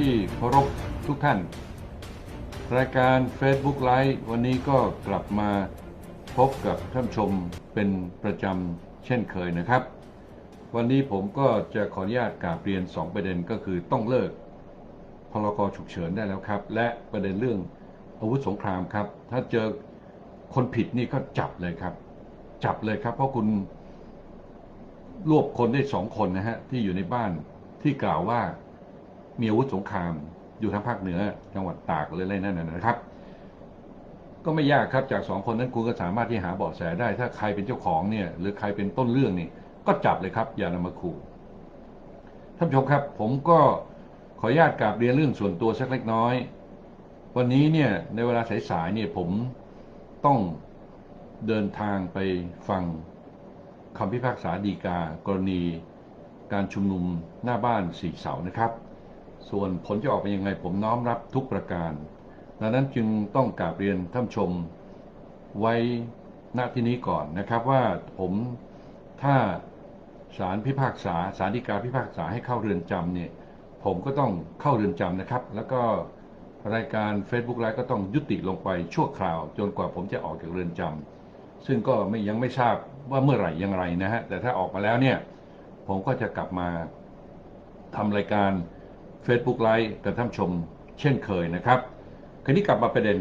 ที่เคารพทุกท่าน รายการ Facebook Live วันนี้ก็กลับมาพบกับท่านชมเป็นประจำเช่นเคยนะครับ วันนี้ผมก็จะขออนุญาตกราบเรียน 2 ประเด็นก็คือต้องเลิกพรกรฉุกเฉินได้แล้วครับ และประเด็นเรื่องอาวุธสงครามครับ ถ้าเจอคนผิดนี่ก็จับเลยครับ จับเลยครับ เพราะคุณรวบคนได้สองคนนะฮะที่อยู่ในบ้านที่กล่าวว่า มีอาวุธสงคราม อยู่ทางภาคเหนือจังหวัดตากเลยอะไรนั่นนะนะครับ ก็ไม่ยากครับจากสองคนนั้นคุณก็สามารถที่หาเบาะแสได้ ถ้าใครเป็นเจ้าของเนี่ย หรือใครเป็นต้นเรื่องนี่ก็จับเลยครับ อย่านำมาขู่ท่านผู้ชมครับ ผมก็ขออนุญาตกราบเรียนเรื่องส่วนตัวสักเล็กน้อย วันนี้เนี่ยในเวลาสายๆเนี่ยผมต้องเดินทางไปฟังคำพิพากษาดีกากรณีการชุมนุมหน้าบ้านสี่เสานะครับ ส่วนผลจะออกเป็นยังไงผมน้อมรับทุกประการ ดังนั้นจึงต้องกราบเรียนท่านชมไว้ณที่นี้ก่อนนะครับว่าผมถ้าศาลพิพากษาศาลฎีกาพิพากษาให้เข้าเรือนจำเนี่ยผมก็ต้องเข้าเรือนจำนะครับ แล้วก็รายการ Facebook ไลฟ์ก็ต้องยุติลงไปชั่วคราว จนกว่าผมจะออกจากเรือนจำซึ่งก็ไม่ยังไม่ทราบว่าเมื่อไหร่อย่างไรนะฮะแต่ถ้าออกมาแล้วเนี่ยผมก็จะกลับมาทำรายการ Facebook Live กับท่านชมเช่นเคยนะครับ คราวนี้กลับมาประเด็น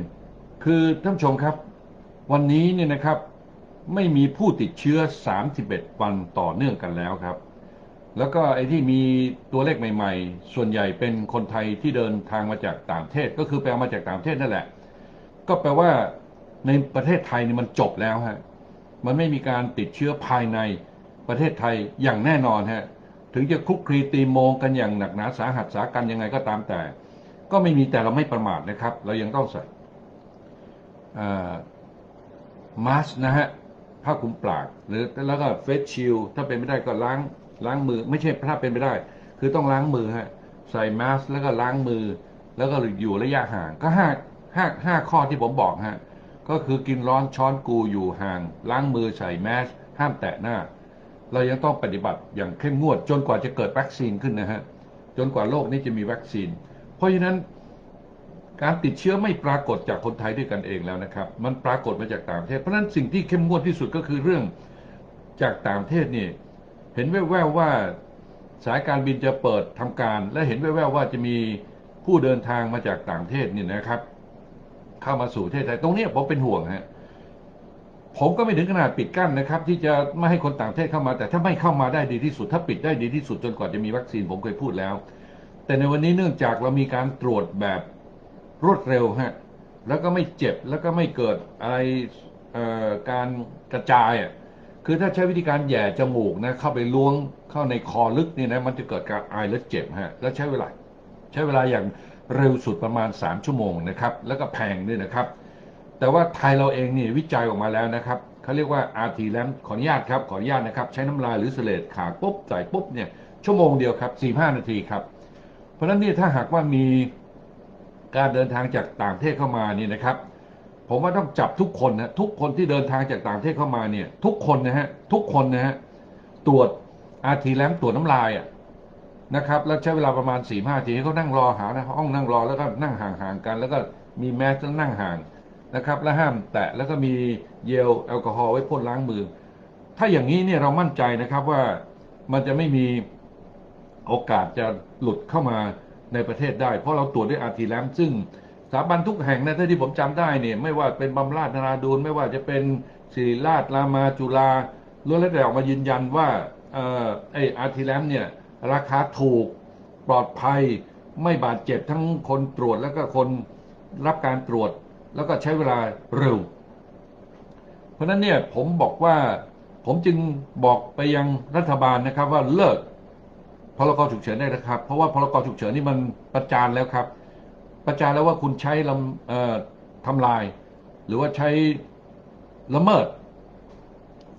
คือท่านชมครับ วันนี้เนี่ยนะครับไม่มีผู้ติดเชื้อ 31 วันต่อเนื่องกันแล้วครับ แล้วก็ไอ้ที่มีตัวเลขใหม่ ๆ ส่วนใหญ่เป็นคนไทยที่เดินทางมาจากต่างประเทศ ก็คือไปเอามาจากต่างประเทศนั่นแหละ ก็แปลว่าในประเทศไทยนี่มันจบแล้วฮะ มันไม่มีการติดเชื้อภายในประเทศไทยอย่างแน่นอนฮะ ถึงจะคุกคลีตีโมงกันอย่างหนักหนาสาหัสสากันยังไงก็ตามแต่ ก็ไม่มีแต่เราไม่ประมาทนะครับ เรายังต้องใส่มาสนะฮะผ้าคลุมปากหรือแล้วก็เฟสชิลถ้าเป็นไม่ได้ก็ล้างล้างมือ ไม่ใช่ถ้าเป็นไม่ได้ คือต้องล้างมือฮะใส่มาสแล้วก็ล้างมือ แล้วก็อยู่ระยะห่างก็ห้าห้าห้าข้อที่ผมบอกฮะก็คือกินร้อนช้อนกูอยู่ห่าง ล้างมือใส่แมสห้ามแตะหน้า เรายังต้องปฏิบัติอย่างเข้มงวด จนกว่าจะเกิดวัคซีนขึ้นนะฮะ จนกว่าโลกนี้จะมีวัคซีน เพราะฉะนั้นการติดเชื้อไม่ปรากฏจากคนไทยด้วยกันเองแล้วนะครับ มันปรากฏมาจากต่างประเทศ เพราะฉะนั้นสิ่งที่เข้มงวดที่สุดก็คือเรื่องจากต่างประเทศนี่ เห็นแว่วๆว่าสายการบินจะเปิดทำการ และเห็นแว่วๆว่าจะมีผู้เดินทางมาจากต่างประเทศนี่นะครับ เข้ามาสู่ประเทศไทย ตรงนี้ผมเป็นห่วงฮะ ผมก็ไม่ถึงขนาดปิดกั้นนะครับ ที่จะไม่ให้คนต่างประเทศเข้ามา แต่ถ้าไม่เข้ามาได้ดีที่สุด ถ้าปิดได้ดีที่สุดจนกว่าจะมีวัคซีนผมเคยพูดแล้ว แต่ในวันนี้เนื่องจากเรามีการตรวจแบบรวดเร็วฮะแล้วก็ไม่เจ็บแล้วก็ไม่เกิดอะไรการกระจายอะคือถ้าใช้วิธีการแย่จมูกนะเข้าไปล้วงเข้าในคอลึกนี่นะมันจะเกิดการไอและเจ็บฮะแล้วใช้เวลาใช้เวลาอย่างเร็วสุดประมาณ 3 ชั่วโมงนะครับ แล้วก็แพงด้วยนะครับ แต่ว่าไทยเราเองนี่วิจัยออกมาแล้วนะครับเขาเรียกว่า RT l a m ขออนุญาตครับขออนุญาตนะครับ ใช้น้ำลายหรือเสลดขาปุ๊บใส่ปุ๊บเนี่ยชั่วโมงเดียวครับ 45 นาทีครับ เพราะฉะนั้นนี่ถ้าหากว่ามีการเดินทางจากต่างประเทศเข้ามานี่นะครับ ผมว่าต้องจับทุกคนนะทุกคนที่เดินทางจากต่างประเทศเข้ามาเนี่ย ทุกคนนะฮะทุกคนนะฮะตรวจ RT l a m ตรวจน้ำลายอะนะครับแล้วใช้เวลาประมาณ4ี่ห้าทีให้เขานั่งรอหานะห้องนั่งรอแล้วก็นั่งห่างๆกัน แล้วก็มีแมสต้องนั่งห่าง นะครับ และห้ามแตะแล้วก็มีเยลแอลกอฮอล์ไว้พ่นล้างมือ ถ้าอย่างนี้เนี่ยเรามั่นใจนะครับว่ามันจะไม่มีโอกาสจะหลุดเข้ามาในประเทศได้ เพราะเราตรวจด้วยอาร์ทีแลมซึ่งสถาบันทุกแห่งนะถ้าที่ผมจำได้เนี่ยไม่ว่าเป็นบำราศนาราดูนไม่ว่าจะเป็นศิริราชรามาจุฬาล้วนแล้วแต่ออกมายืนยันว่าเอ่อไออาร์ทีแลมเนี่ยราคาถูกปลอดภัยไม่บาดเจ็บทั้งคนตรวจแล้วก็คนรับการตรวจ แล้วก็ใช้เวลาเร็ว เพราะนั้นเนี่ยผมบอกว่าผมจึงบอกไปยังรัฐบาลนะครับว่าเลิกพรกฉุกเฉินได้นะครับ เพราะว่าพรกฉุกเฉินนี่มันประจานแล้วครับ ประจานแล้วว่าคุณใช้ลำทำลาย หรือว่าใช้ละเมิด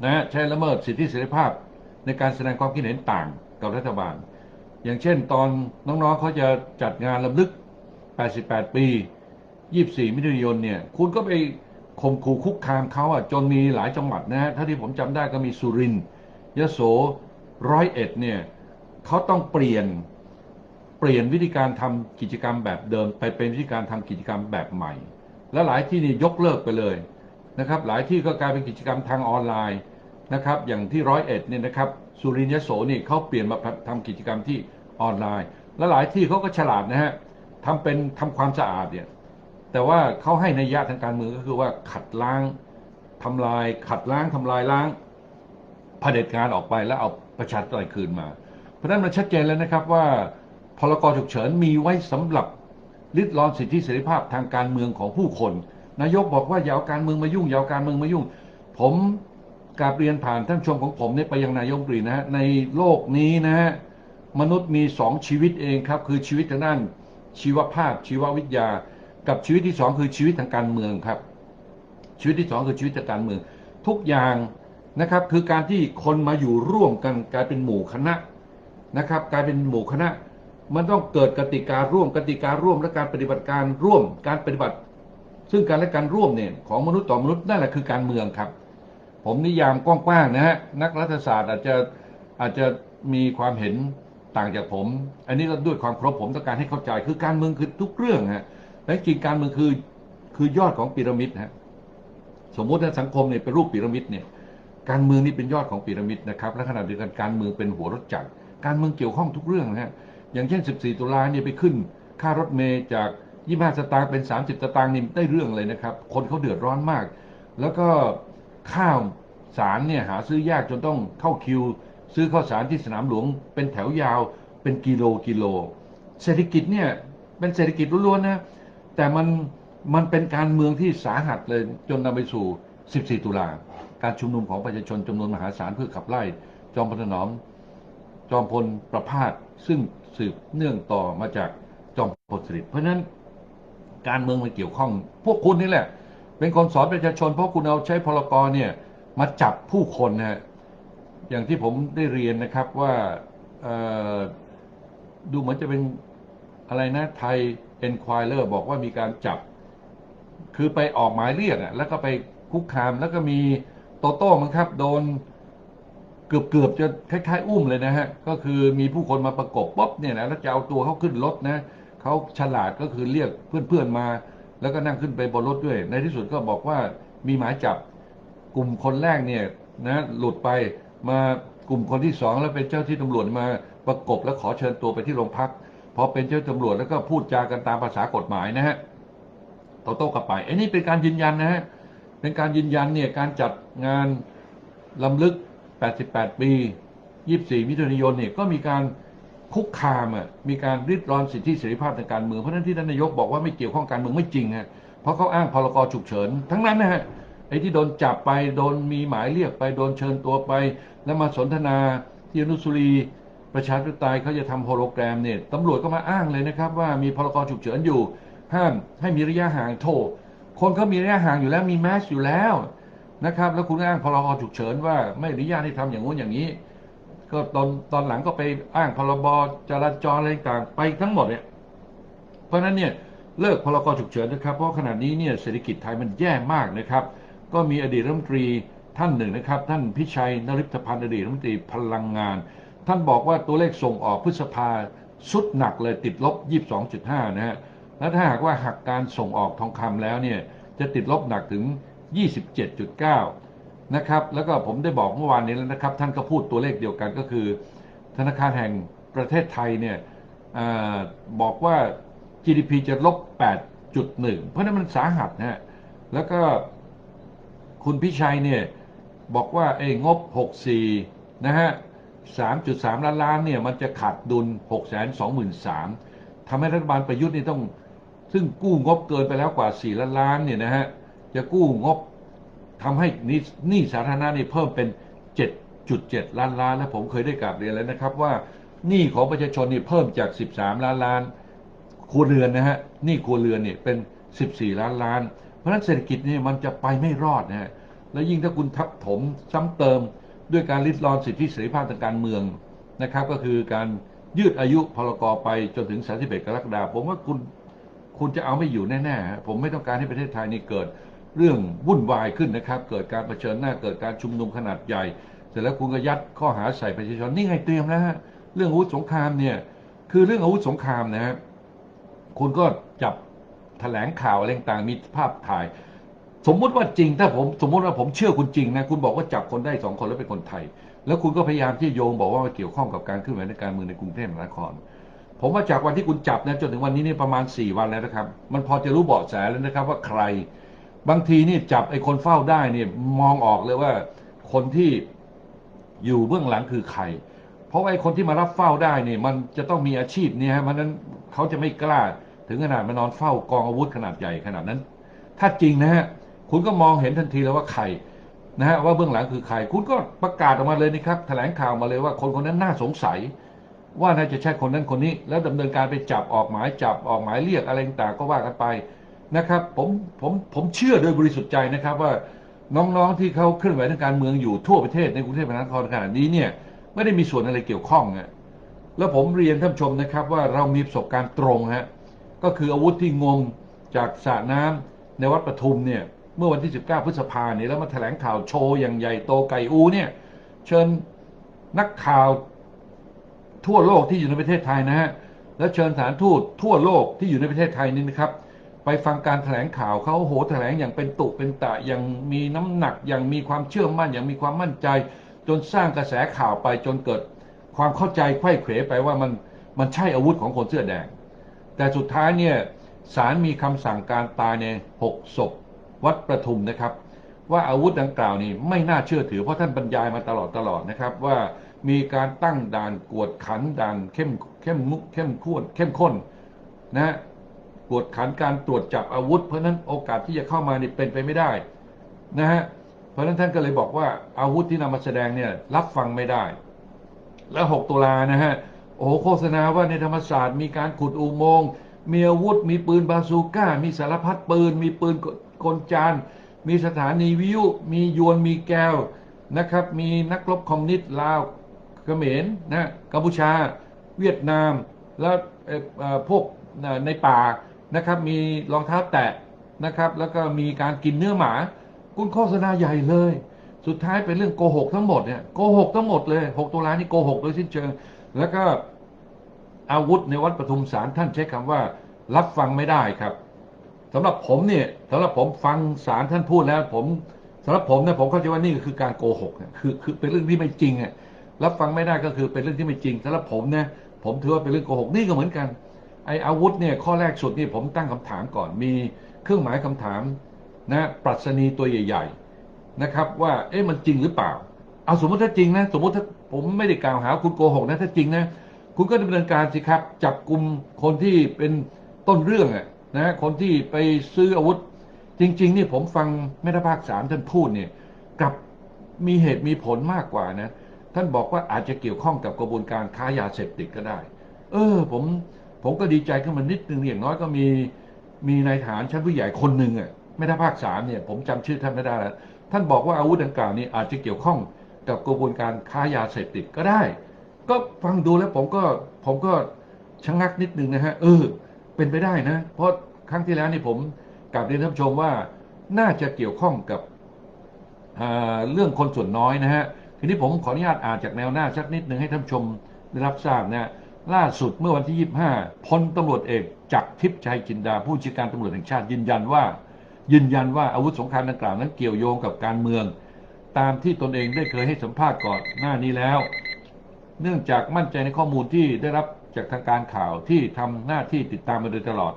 นะใช้ละเมิดสิทธิเสรีภาพในการแสดงความคิดเห็นต่างกับรัฐบาล อย่างเช่นตอนน้องๆเขาจะจัดงานลำลึก 88 ปี 24มิถุนายนเนี่ย คุณก็ไปข่มขู่คุกคามเขาอะจนมีหลายจังหวัดนะฮะถ้าที่ผมจำได้ก็มีสุรินทร์ยโสร้อยเอ็ดเนี่ยเขาต้องเปลี่ยนเปลี่ยนวิธีการทำกิจกรรมแบบเดิม ไปเป็นวิธีการทำกิจกรรมแบบใหม่ และหลายที่นี่ยกเลิกไปเลยนะครับ หลายที่ก็กลายเป็นกิจกรรมทางออนไลน์นะครับ อย่างที่ร้อยเอ็ดเนี่ยนะครับสุรินทร์ยโสนี่เขาเปลี่ยนมาทำกิจกรรมที่ออนไลน์ และหลายที่เขาก็ฉลาดนะฮะทำเป็นทำความสะอาดเนี่ย แต่ว่าเขาให้ในยยะทางการเมืองก็คือว่าขัดล้างทำลาย ขัดล้างทำลายล้างเผด็จการออกไปแล้วเอาประชาธิปไตยคืนมา เพราะนั้นมันชัดเจนแล้วนะครับว่าพรกฉุกเฉินมีไว้สำหรับลิดรอนสิทธิเสรีภาพทางการเมืองของผู้คน นายกบอกว่าอย่าเอาการเมืองมายุ่งอย่าเอาการเมืองมายุ่ง ผมกาบเรียนผ่านท่านชมของผมเนี่ยไปยังนายกรีนะฮะในโลกนี้นะฮะมนุษย์มีสองชีวิตเองครับ คือชีวิตทางด้านชีวภาพชีววิทยา กับชีวิตที่สองคือชีวิตทางการเมืองครับ ชีวิตที่สองคือชีวิตทางการเมือง ทุกอย่างนะครับคือการที่คนมาอยู่ร่วมกันกลายเป็นหมู่คณะนะครับกลายเป็นหมู่คณะ มันต้องเกิดกติการ่วมกติการ่วมและการปฏิบัติการร่วมการปฏิบัติ ซึ่งการและการร่วมเนี่ยของมนุษย์ต่อมนุษย์นั่นแหละคือการเมืองครับ ผมนิยามกว้างๆนะฮะนักรัฐศาสตร์อาจจะอาจจะมีความเห็นต่างจากผม อันนี้ก็ด้วยความเคารพผมต้องการให้เข้าใจคือการเมืองคือทุกเรื่องฮะ และจริงการเมืองคือคือยอดของพีระมิดฮะสมมติถ้าสังคมเนี่ยเป็นรูปพีระมิดเนี่ยการเมืองนี่เป็นยอดของพีระมิดนะครับและขณะเดียวกันการเมืองเป็นหัวรถจักรการเมืองเกี่ยวข้องทุกเรื่องนะฮะอย่างเช่น 14 ตุลาเนี่ยไปขึ้น ค่ารถเมย์จาก 25 สตางค์เป็น 30 สตางค์นี่ได้เรื่องเลยนะครับ คนเขาเดือดร้อนมาก แล้วก็ข้าวสารเนี่ยหาซื้อยากจนต้องเข้าคิว ซื้อข้าวสารที่สนามหลวง เป็นแถวยาวเป็นกิโลกิโล เศรษฐกิจเนี่ยเป็นเศรษฐกิจล้วนๆนะ แต่มันมันเป็นการเมืองที่สาหัสเลยจนนำไปสู่ 14 ตุลาการชุมนุมของประชาชนจำนวนมหาศาลเพื่อขับไล่ จอมพลถนอม จอมพลประพาสซึ่งสืบเนื่องต่อมาจากจอมพลสฤษดิ์เพราะฉะนั้นการเมืองมันเกี่ยวข้อง พวกคุณนี่แหละ เป็นคนสอนประชาชน เพราะคุณเอาใช้พลกรเนี่ยมาจับผู้คนนะฮะอย่างที่ผมได้เรียนนะครับว่าดูเหมือนจะเป็นอะไรนะไทย เอ็นควายเลอร์บอกว่ามีการจับ คือไปออกหมายเรียกอะแล้วก็ไปคุกคาม แล้วก็มีโตโต้มั้งครับ โดนเกือบเกือบจะคล้ายๆ อุ้มเลยนะฮะ ก็คือมีผู้คนมาประกบป๊บเนี่ยนะแล้วจะเอาตัวเขาขึ้นรถนะเขาฉลาดก็คือเรียกเพื่อนๆมา แล้วก็นั่งขึ้นไปบนรถด้วย ในที่สุดก็บอกว่ามีหมายจับกลุ่มคนแรกเนี่ยนะหลุดไปมากลุ่มคนที่สองแล้วเป็นเจ้าที่ตำรวจมาประกบแล้วขอเชิญตัวไปที่โรงพัก อเป็นเจ้าตำรวจแล้วก็พูดจากันตามภาษากฎหมายนะฮะโตโต้กลับไปไอันนี้เป็นการยืนยันนะฮะเป็นการยืนยันเนี่ยการจัดงานลำลึก 88 ปี 24 มิถุนายนเนี่ยก็มีการคุกคามอะมีการริดรอนสิทธิเสรีภาพทางการเมืองเพราะฉะนั้นที่ท่านนายกบอกว่าไม่เกี่ยวข้องการเมืองไม่จริงฮะเพราะเขาอ้างพรกฉุกเฉิน ทั้งนั้นนะฮะไอ้ที่โดนจับไปโดนมีหมายเรียกไปโดนเชิญตัวไป แล้วมาสนทนาที่อนุสุรี ประชาธิปไตยเขาจะทำโฮโลแกรมเนี่ยตำรวจก็มาอ้างเลยนะครับว่ามีพรกฉุกเฉินอยู่ ห้ามให้มีระยะห่างโทษคนเขามีระยะห่างอยู่แล้วมีแมสอยู่แล้วนะครับแล้วคุณอ้างพรกฉุกเฉินว่าไม่อนุญาตให้ทำอย่างงู้นอย่างนี้ ก็ตอนตอนหลังก็ไปอ้างพรบจราจรอะไรต่างไปทั้งหมดเนี่ยเพราะฉะนั้นเนี่ยเลิกพรกฉุกเฉินนะครับ เพราะขณะนี้เนี่ยเศรษฐกิจไทยมันแย่มากนะครับ ก็มีอดีตรัฐมนตรีท่านหนึ่งนะครับ ท่านพิชัยนริพพันธ์อดีตรัฐมนตรีพลังงาน ท่านบอกว่าตัวเลขส่งออกพฤษภาสุดหนักเลยติดลบ 22.5 นะฮะ และถ้าหากว่าหักการส่งออกทองคำแล้วเนี่ยจะติดลบหนักถึง 27.9 นะครับ แล้วก็ผมได้บอกเมื่อวานนี้แล้วนะครับ ท่านก็พูดตัวเลขเดียวกันก็คือ ธนาคารแห่งประเทศไทยเนี่ยอบอกว่า GDP จะลบ 8.1 เพราะนั้นมันสาหัสนะฮะ แล้วก็คุณพิชัยเนี่ยบอกว่าเอ้งบ 64 นะฮะ 3.3 ล้านล้านเนี่ยมันจะขาดดุล 623,000ทำให้รัฐบาลประยุทธ์นี่ต้อง ซึ่งกู้งบเกินไปแล้วกว่า 4 ล้านล้านเนี่ยนะฮะจะกู้งบทำให้นี้หนี้สาธารณะนี่เพิ่มเป็น 7.7 ล้านล้านและผมเคยได้กราบเรียนแล้วนะครับว่าหนี้ของประชาชนนี่เพิ่มจาก 13 ล้านล้านครัวเรือนนะฮะหนี้ครัวเรือนเนี่ยเป็น 14 ล้านล้าน เพราะฉะนั้นเศรษฐกิจเนี่ยมันจะไปไม่รอดนะฮะแล้วยิ่งถ้าคุณทับถมซ้ำเติม ด้วยการริดรอนสิทธิเสรีภาพทางการเมืองนะครับ ก็คือการยืดอายุพรกรไปจนถึง 31 กรกฎาคมผมว่าคุณคุณจะเอาไม่อยู่แน่ๆผมไม่ต้องการให้ประเทศไทยนี่เกิดเรื่องวุ่นวายขึ้นนะครับ เกิดการเผชิญหน้าเกิดการชุมนุมขนาดใหญ่ เสร็จแล้วคุณก็ยัดข้อหาใส่ประชาชนนี่ไงเตรียมแล้วฮะเรื่องอาวุธสงครามเนี่ยคือเรื่องอาวุธสงครามนะฮะคุณก็จับแถลงข่าวอะไรต่างๆมีภาพถ่าย สมมุติว่าจริงถ้าผมสมมุติว่าผมเชื่อคุณจริงนะคุณบอกว่าจับคนได้สองคนแล้วเป็นคนไทย แล้วคุณก็พยายามที่โยงบอกว่ามันเกี่ยวข้องกับการเคลื่อนไหวในการเมืองในกรุงเทพมหานคร ผมว่าจากวันที่คุณจับนะจนถึงวันนี้นี่ประมาณ 4 วันแล้วนะครับ มันพอจะรู้เบาะแสแล้วนะครับว่าใคร บางทีนี่จับไอ้คนเฝ้าได้เนี่ยมองออกเลยว่าคนที่อยู่เบื้องหลังคือใคร เพราะไอ้คนที่มารับเฝ้าได้เนี่ยมันจะต้องมีอาชีพเนี่ยฮะมันนั้นเขาจะไม่กล้าถึงขนาดมานอนเฝ้ากองอาวุธขนาดใหญ่ขนาดนั้น ถ้าจริงนะฮะ คุณก็มองเห็นทันทีแล้วว่าใครนะฮะว่าเบื้องหลังคือใคร คุณก็ประกาศออกมาเลยนะครับแถลงข่าวมาเลยว่าคนคนนั้นน่าสงสัย ว่าน่าจะใช่คนนั้นคนนี้ แล้วดำเนินการไปจับออกหมายจับออกหมายเรียกอะไรต่างก็ว่ากันไปนะครับผมผมผมเชื่อโดยบริสุทธิ์ใจนะครับว่าน้องๆที่เขาเคลื่อนไหวทางการเมืองอยู่ทั่วประเทศในกรุงเทพมหานครขณะนี้เนี่ยไม่ได้มีส่วนอะไรเกี่ยวข้องอะแล้วผมเรียนท่านชมนะครับว่าเรามีประสบการณ์ตรงฮะก็คืออาวุธที่งมจากสระน้ำในวัดปทุมเนี่ย เมื่อวันที่ 19 พฤษภาเนี่ยแล้วมาแถลงข่าวโชว์อย่างใหญ่โตไก่อูเนี่ย เชิญนักข่าวทั่วโลกที่อยู่ในประเทศไทยนะฮะและเชิญสถานทูตทั่วโลกที่อยู่ในประเทศไทยนี่นะครับ ไปฟังการแถลงข่าวเขาโหแถลงอย่างเป็นตุเป็นตะอย่างมีน้ำหนักอย่างมีความเชื่อมั่นอย่างมีความมั่นใจ จนสร้างกระแสข่าวไปจนเกิดความเข้าใจไข้เขวไปว่ามันมันใช่อาวุธของคนเสื้อแดง แต่สุดท้ายเนี่ยศาลมีคำสั่งการตายในหกศพ วัดประทุมนะครับ ว่าอาวุธดังกล่าวนี้ไม่น่าเชื่อถือเพราะท่านบรรยายมาตลอดตลอดนะครับว่ามีการตั้งด่านกวดขันด่านเข้มเข้มมุกเข้มข้นเข้มข้นนะฮะกวดขันการตรวจจับอาวุธ เพราะนั้นโอกาสที่จะเข้ามานี่เป็นไปไม่ได้นะฮะเพราะนั้นท่านก็เลยบอกว่าอาวุธที่นำมาแสดงเนี่ยรับฟังไม่ได้ แล้ว 6 ตุลานะฮะโอ้โหโฆษณาว่าในธรรมศาสตร์มีการขุดอุโมงค์มีอาวุธมีปืนบาซูก้า มีสารพัดปืน มีปืน กลจาน มีสถานีวิทยุมียวนมีแก้วนะครับ มีนักรบคอมมิวนิสต์ลาวเขมรนะกัมพูชา เวียดนาม แล้วเออพวกในป่านะครับ มีรองเท้าแตะนะครับ แล้วก็มีการกินเนื้อหมา คุณโฆษณาใหญ่เลย สุดท้ายเป็นเรื่องโกหกทั้งหมดเนี่ยโกหกทั้งหมดเลย6ตุลานี่โกหกโดยสิ้นเชิง แล้วก็อาวุธในวัดปทุมสารท่านใช้คำว่า รับฟังไม่ได้ครับ สำหรับผมเนี่ยสำหรับผมฟังสารท่านพูดแล้ว ผมสำหรับผมเนี่ยผมเข้าใจว่านี่คือการโกหกเนี่ยคือคือเป็นเรื่องที่ไม่จริงอะรับฟังไม่ได้ก็คือเป็นเรื่องที่ไม่จริงสำหรับผมเนี่ยผมถือว่าเป็นเรื่องโกหกนี่ก็เหมือนกันไออาวุธเนี่ยข้อแรกสุดนี่ผมตั้งคำถามก่อนมีเครื่องหมายคำถามนะปรัชนีตัวใหญ่ ๆนะครับ ว่าเอ๊ะมันจริงหรือเปล่า เอาสมมติถ้าจริงนะสมมติถ้าผมไม่ได้กล่าวหาคุณโกหกนะถ้าจริงนะคุณก็ดำเนินการสิครับ จับกลุ่มคนที่เป็นต้นเรื่องอะ นะคนที่ไปซื้ออาวุธ จริง ๆ นี่ผมฟังแม่ทัพภาคสามท่านพูดเนี่ยกับมีเหตุมีผลมากกว่านะ ท่านบอกว่าอาจจะเกี่ยวข้องกับกระบวนการค้ายาเสพติดก็ได้ เออ ผมผมก็ดีใจขึ้นมานิดนึงอย่างน้อยก็มีมีนายฐานชั้นผู้ใหญ่คนหนึ่งอะแม่ทัพภาคสามเนี่ย ผมจำชื่อท่านไม่ได้แล้วท่านบอกว่าอาวุธดังกล่าวนี้อาจจะเกี่ยวข้องกับกระบวนการค้ายาเสพติดก็ได้ ก็ฟังดูแล้วผมก็ผมก็ชะงักนิดนึงนะฮะเออ เป็นไปได้นะ เพราะครั้งที่แล้วนี่ผมกลับเรียนท่านผู้ชมว่าน่าจะเกี่ยวข้องกับเรื่องคนส่วนน้อยนะฮะทีนี้ผมขออนุญาตอ่านจากแนวหน้าสักนิดหนึ่งให้ท่านชมได้รับทราบนะฮะล่าสุดเมื่อวันที่ 25พลตำรวจเอกจักรทิพย์ชัยจินดา ผู้บัญชาการตำรวจแห่งชาติยืนยันว่า ยืนยันว่าอาวุธสงครามดังกล่าวนั้นเกี่ยวโยงกับการเมือง ตามที่ตนเองได้เคยให้สัมภาษณ์ก่อนหน้านี้แล้ว เนื่องจากมั่นใจในข้อมูลที่ได้รับ จากทางการข่าวที่ทำหน้าที่ติดตามมาโดยตลอด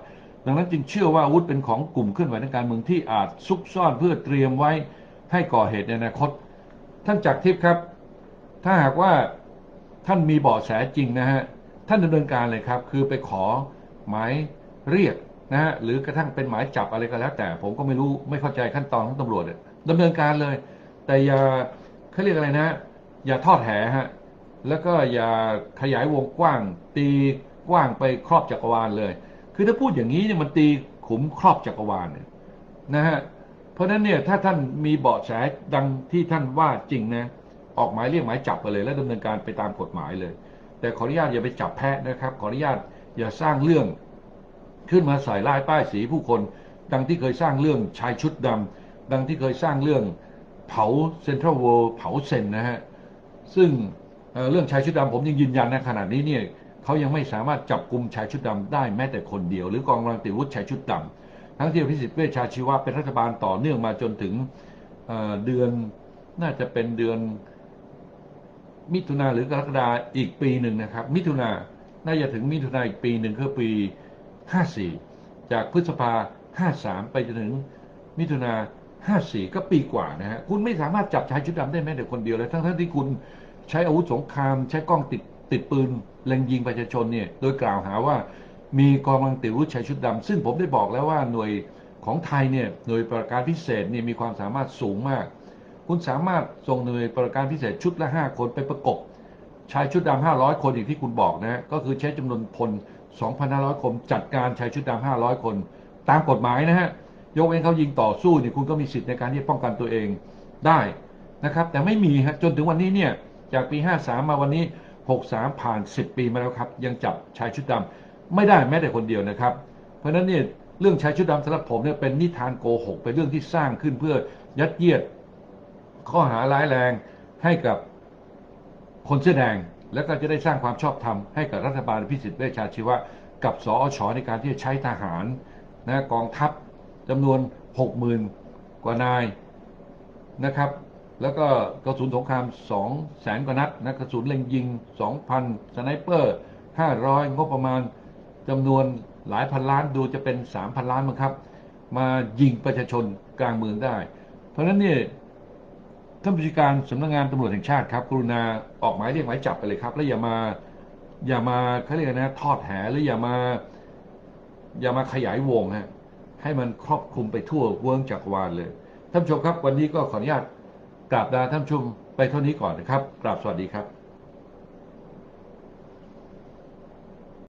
ดังนั้นจึงเชื่อว่าอาวุธเป็นของกลุ่มเคลื่อนไหวทางการเมืองที่อาจซุกซ่อนเพื่อเตรียมไว้ให้ก่อเหตุในอนาคต ท่านจักรทิพย์ครับ ถ้าหากว่าท่านมีเบาะแสจริงนะฮะท่านดำเนินการเลยครับ คือไปขอหมายเรียกนะฮะหรือกระทั่งเป็นหมายจับอะไรก็แล้ว แต่ผมก็ไม่รู้ไม่เข้าใจขั้นตอนของตำรวจเนี่ยดำเนินการเลย แต่อย่าเขาเรียกอะไรนะ อย่าทอดแหฮะ แล้วก็อย่าขยายวงกว้าง ตีกว้างไปครอบจักรวาลเลย คือถ้าพูดอย่างนี้เนี่ยมันตีขุมครอบจักรวาลเนี่ยนะฮะเพราะฉะนั้นเนี่ยถ้าท่านมีเบาะแสดังที่ท่านว่าจริงนะออกหมายเรียกหมายจับไปเลย และดำเนินการไปตามกฎหมายเลย แต่ขออนุญาตอย่าไปจับแพะนะครับ ขออนุญาตอย่าสร้างเรื่อง ขึ้นมาใส่ลายป้ายสีผู้คน ดังที่เคยสร้างเรื่องชายชุดดำดังที่เคยสร้างเรื่องเผาเซ็นทรัลเวิลด์เผาเซนนะฮะซึ่ง เเรื่องชายชุดดำผมยังยืนยันนะขนาดนี้เนี่ยเขายังไม่สามารถจับกลุ่มชายชุดดำได้แม้แต่คนเดียว หรือกองกำลังติวุธชายชุดดำทั้งที่อภิสิทธิ์เวชชาชีวะเป็นรัฐบาลต่อเนื่องมาจนถึงเเดือนน่าจะเป็นเดือนมิถุนาหรือกรกฎาอีกปีหนึ่งนะครับ มิถุนาน่าจะถึงมิถุนาอีกปีหนึ่งคือปี 54 จากพฤษภา 53 ไปจนถึงมิถุนา54 ก็ปีกว่านะฮะคุณไม่สามารถจับชายชุดดำได้แม้แต่คนเดียวเลยทั้งๆที่คุณ ใช้อาวุธสงคราม ใช้กล้องติดติดปืนเล็งยิงประชาชนเนี่ยโดยกล่าวหาว่ามีกองกำลังติดอาวุธชายชุดดำซึ่งผมได้บอกแล้วว่าหน่วยของไทยเนี่ยหน่วยปฏิบัติการพิเศษเนี่ยมีความสามารถสูงมาก คุณสามารถส่งหน่วยปฏิบัติการพิเศษชุดละ 5 คนไปประกบชายชุดดำ500 คนอย่างที่คุณบอกนะฮะก็คือใช้จำนวนพล2,500 คนจัดการชายชุดดำ500 คน ตามกฎหมายนะฮะยกเว้นเขายิงต่อสู้เนี่ยคุณก็มีสิทธิ์ในการที่จะป้องกันตัวเองได้นะครับ แต่ไม่มีฮะจนถึงวันนี้เนี่ย จากปี 53 มาวันนี้ 63 ผ่าน 10 ปีมาแล้วครับ ยังจับชายชุดดำไม่ได้แม้แต่คนเดียวนะครับ เพราะฉะนั้นเนี่ยเรื่องชายชุดดำสำหรับผมเนี่ยเป็นนิทานโกหกเป็นเรื่องที่สร้างขึ้นเพื่อยัดเยียดข้อหาร้ายแรงให้กับคนเสื้อแดง แล้วก็จะได้สร้างความชอบธรรมให้กับรัฐบาลพิสิทธิ์เวชชาชีวะ กับสอชในการที่จะใช้ทหารนะกองทัพจำนวน 60,000 กว่านายนะครับ แล้วก็กระสุนสงคราม2แสนกว่านัดนะกระสุนเล็งยิง2,000สไนเปอร์500งบประมาณจำนวนหลายพันล้านดูจะเป็น3,000ล้านมั้งครับ มายิงประชาชนกลางเมืองได้ เพราะฉะนั้นเนี่ยท่านผู้จัดการสำนักงานตำรวจแห่งชาติครับ กรุณาออกหมายเรียกหมายจับไปเลยครับ แล้วอย่ามาอย่ามาเขาเรียกนะทอดแหหรืออย่ามา อย่ามาขยายวงฮะให้มันครอบคลุมไปทั่วเวิ้งจักรวาลเลยท่านผู้ชมครับ วันนี้ก็ขออนุญาต กราบลาท่านผู้ชมไปเท่านี้ก่อนนะครับกราบสวัสดีครับ